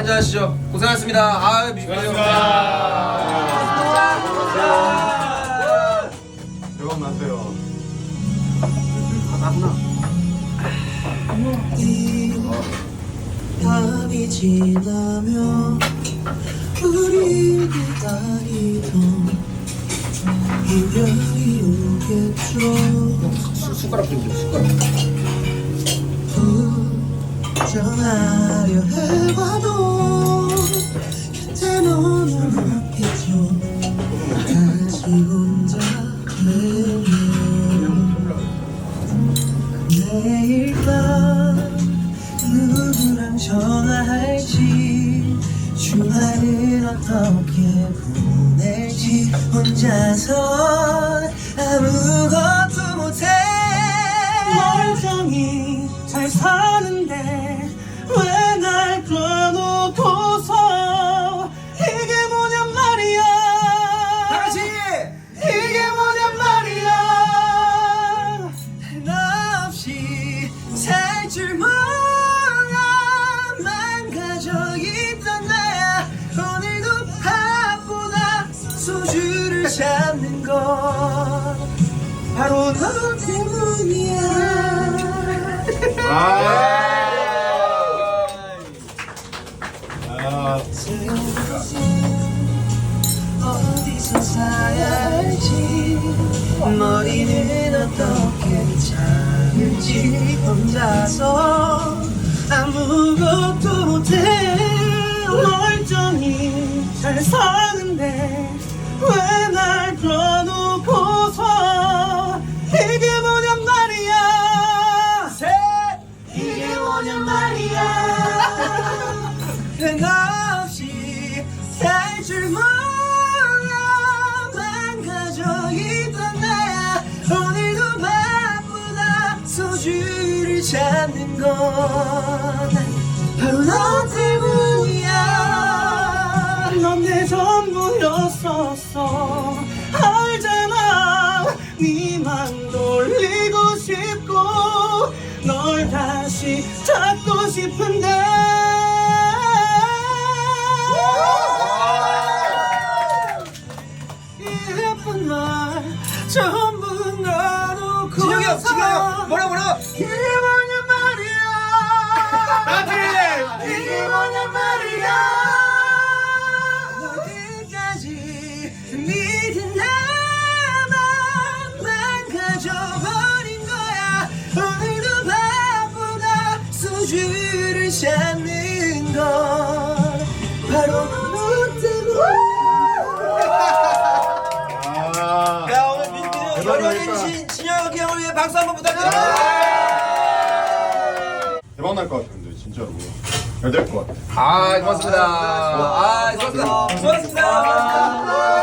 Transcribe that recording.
한잔 하시죠. 고생하셨습니다. 아, 뮤직비디오. 대박 났어요. 밤이 지나면 우리 기다리던 이별이 오겠죠 숟가락 좀 줘, 숟가락. 전하려 해봐도 곁에 너는 없겠죠. 다시 혼자 내일 내일 밤 누구랑 전화할지 주말은 어떻게 보낼지 혼자서 아무것도 못해. 멀쩡히 잘 사는데 왜날 꺼놓고서? 이게 뭐냔 말이야. 다같이! 이게 뭐냔 말이야. 나 없이 살 줄 몰라 망가져 있던 나야 오늘도 바보다. 소주를 찾는 건 바로 너 때문이야. 어디서 사야 할지 머리는 어떻게 잡을지 혼자서 아무것도 못해 멀쩡히 잘 사는 찾는 건 바로 너 때문이야 넌내 전부였었어 알잖아 네만 돌리고 싶고 널 다시 찾고 싶은데 이 예쁜 날 전부 진영이 형! 뭐라, 뭐라! 소주를 찾는 건 바로 너 아. 야, 오늘 뮤직비디오 대박 연예인이신 진영이 형을 위해 박수 한번 부탁드립니다. 대박 날 것 같아 근데 진짜로. 잘될것 같아. 아, 고맙습니다. 아, 고맙습니다. 수고하셨습니다.